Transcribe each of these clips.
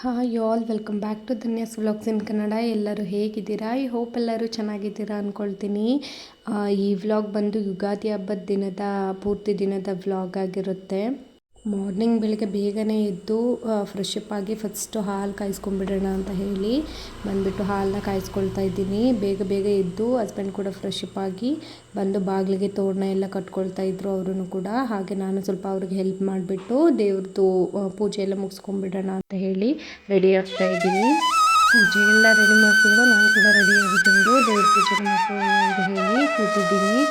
Hi all welcome back to Dhanya's vlogs in Kannada ಎಲ್ಲರೂ ಹೇಗಿದ್ದೀರಾ I hope ಎಲ್ಲರೂ ಚೆನ್ನಾಗಿದ್ದೀರಾ ಅಂದ್ಕೊಳ್ತೀನಿ ಈ ವ್ಲಾಗ್ ಬಂದು ಯುಗಾದಿ ಹಬ್ಬದ ದಿನದ ಪೂರ್ತಿ ದಿನದ ವ್ಲಾಗ್ ಆಗಿರುತ್ತೆ ಮಾರ್ನಿಂಗ್ ಬೆಳಗ್ಗೆ ಬೇಗನೆ ಎದ್ದು ಫ್ರೆಶ್ ಆಗಿ ಫಸ್ಟು ಹಾಲು ಕಾಯಿಸ್ಕೊಂಡ್ಬಿಡೋಣ ಅಂತ ಹೇಳಿ ಬಂದುಬಿಟ್ಟು ಹಾಲನ್ನ ಕಾಯಿಸ್ಕೊಳ್ತಾ ಇದ್ದೀನಿ. ಬೇಗ ಬೇಗ ಎದ್ದು ಹಸ್ಬೆಂಡ್ ಕೂಡ ಫ್ರೆಶ್ ಆಗಿ ಬಂದು ಬಾಗಿಲಿಗೆ ತೋರಣ ಎಲ್ಲ ಕಟ್ಕೊಳ್ತಾ ಇದ್ರು ಅವರು ಕೂಡ. ಹಾಗೆ ನಾನು ಸ್ವಲ್ಪ ಅವ್ರಿಗೆ ಹೆಲ್ಪ್ ಮಾಡಿಬಿಟ್ಟು ದೇವ್ರದ್ದು ಪೂಜೆ ಎಲ್ಲ ಮುಗಿಸ್ಕೊಂಡ್ಬಿಡೋಣ ಅಂತ ಹೇಳಿ ರೆಡಿ ಆಗ್ತಾ ಇದ್ದೀನಿ. ಪೂಜೆ ಎಲ್ಲ ರೆಡಿ ಮಾಡಿಕೊಂಡು ನಾನು ಕೂಡ ರೆಡಿ ಆಗಿದ್ದು ದೇವ್ರ ಪೂಜೆ ಮಾಡ್ಕೊಂಡು ಅಂತ ಹೇಳಿ ಕೂತಿದ್ದೀನಿ.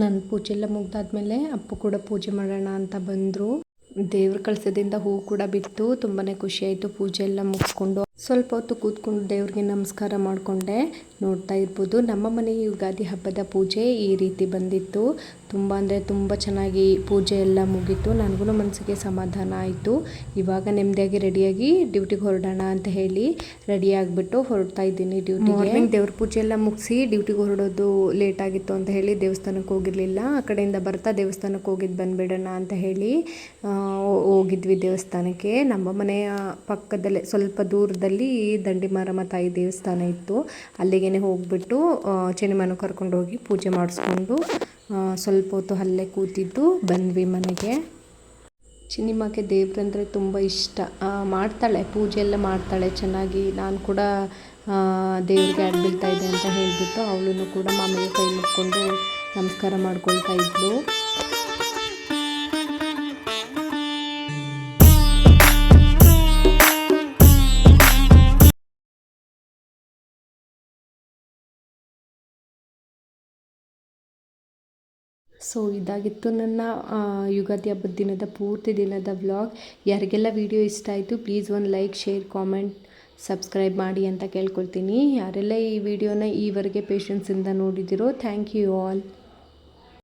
ನನ್ನ ಪೂಜೆ ಎಲ್ಲ ಮುಗ್ದಾದ್ಮೇಲೆ ಅಪ್ಪು ಕೂಡ ಪೂಜೆ ಮಾಡೋಣ ಅಂತ ಬಂದರು. ದೇವ್ರ ಕಳಸದಿಂದ ಹೂ ಕೂಡ ಬಿತ್ತು. ತುಂಬಾ ಖುಷಿ ಆಯಿತು ಪೂಜೆ ಎಲ್ಲ ಮುಗಿಸ್ಕೊಂಡು. ಸ್ವಲ್ಪ ಹೊತ್ತು ಕೂತ್ಕೊಂಡು ದೇವ್ರಿಗೆ ನಮಸ್ಕಾರ ಮಾಡಿಕೊಂಡೆ. ನೋಡ್ತಾ ಇರ್ಬೋದು ನಮ್ಮ ಮನೆ ಯುಗಾದಿ ಹಬ್ಬದ ಪೂಜೆ ಈ ರೀತಿ ಬಂದಿತ್ತು. ತುಂಬ ಅಂದರೆ ತುಂಬ ಚೆನ್ನಾಗಿ ಪೂಜೆ ಎಲ್ಲ ಮುಗೀತು. ನನಗೂ ಮನಸ್ಸಿಗೆ ಸಮಾಧಾನ ಆಯಿತು. ಇವಾಗ ನೆಮ್ಮದಿಯಾಗಿ ರೆಡಿಯಾಗಿ ಡ್ಯೂಟಿಗೆ ಹೊರಡೋಣ ಅಂತ ಹೇಳಿ ರೆಡಿ ಆಗಿಬಿಟ್ಟು ಹೊರಡ್ತಾ ಇದ್ದೀನಿ ಡ್ಯೂಟಿಗೆ ದೇವ್ರ ಪೂಜೆ ಎಲ್ಲ ಮುಗಿಸಿ ಡ್ಯೂಟಿಗೆ ಹೊರಡೋದು ಲೇಟ್ ಆಗಿತ್ತು ಅಂತ ಹೇಳಿ ದೇವಸ್ಥಾನಕ್ಕೆ ಹೋಗಿರಲಿಲ್ಲ. ಆ ಕಡೆಯಿಂದ ಬರ್ತಾ ದೇವಸ್ಥಾನಕ್ಕೆ ಹೋಗಿದ್ದು ಬಂದುಬಿಡೋಣ ಅಂತ ಹೇಳಿ ಹೋಗಿದ್ವಿ ದೇವಸ್ಥಾನಕ್ಕೆ. ನಮ್ಮ ಮನೆಯ ಪಕ್ಕದಲ್ಲೇ ಸ್ವಲ್ಪ ದೂರದಲ್ಲಿ ದಂಡಿ ಮಾರಮ್ಮ ತಾಯಿ ದೇವಸ್ಥಾನ ಇತ್ತು. ಅಲ್ಲಿಗೆ ಹೋಗ್ಬಿಟ್ಟು ಚಿನಿಮನ ಕರ್ಕೊಂಡು ಹೋಗಿ ಪೂಜೆ ಮಾಡಿಸ್ಕೊಂಡು ಸ್ವಲ್ಪ ಹೊತ್ತು ಅಲ್ಲೇ ಕೂತಿದ್ದು, ಬಂದ್ವಿ ಮನೆಗೆ. ಚಿನ್ನಿಮಗೆ ದೇವ್ರಂದರೆ ತುಂಬ ಇಷ್ಟ. ಮಾಡ್ತಾಳೆ, ಪೂಜೆ ಎಲ್ಲ ಮಾಡ್ತಾಳೆ, ಚೆನ್ನಾಗಿ. ನಾನು ಕೂಡ ದೇವ್ರಿಗೆ ಅಡ್ ಬೀಳ್ತಾ ಇದೆ ಅಂತ ಹೇಳಿಬಿಟ್ಟು ಅವಳನ್ನು ಕೂಡ ಮಾಮಿಗೆ ಕೈ ಮುಕ್ಕೊಂಡು ನಮಸ್ಕಾರ ಮಾಡ್ಕೊಳ್ತಾ ಇದ್ಲು. ಸೊ ಇದಾಗಿತ್ತು ನನ್ನ ಯುಗಾದಿ ಹಬ್ಬದ ದಿನದ ಪೂರ್ತಿ ದಿನದ ವ್ಲಾಗ್. ಯಾರಿಗೆಲ್ಲ ವಿಡಿಯೋ ಇಷ್ಟ ಆಯಿತು, ಪ್ಲೀಸ್ ಒಂದು ಲೈಕ್, ಶೇರ್, ಕಾಮೆಂಟ್, ಸಬ್ಸ್ಕ್ರೈಬ್ ಮಾಡಿ ಅಂತ ಕೇಳ್ಕೊಳ್ತೀನಿ. ಯಾರೆಲ್ಲ ಈ ವಿಡಿಯೋನ ಈವರೆಗೆ ಪೇಷನ್ಸಿಂದ ನೋಡಿದಿರೋ ಥ್ಯಾಂಕ್ ಯು ಆಲ್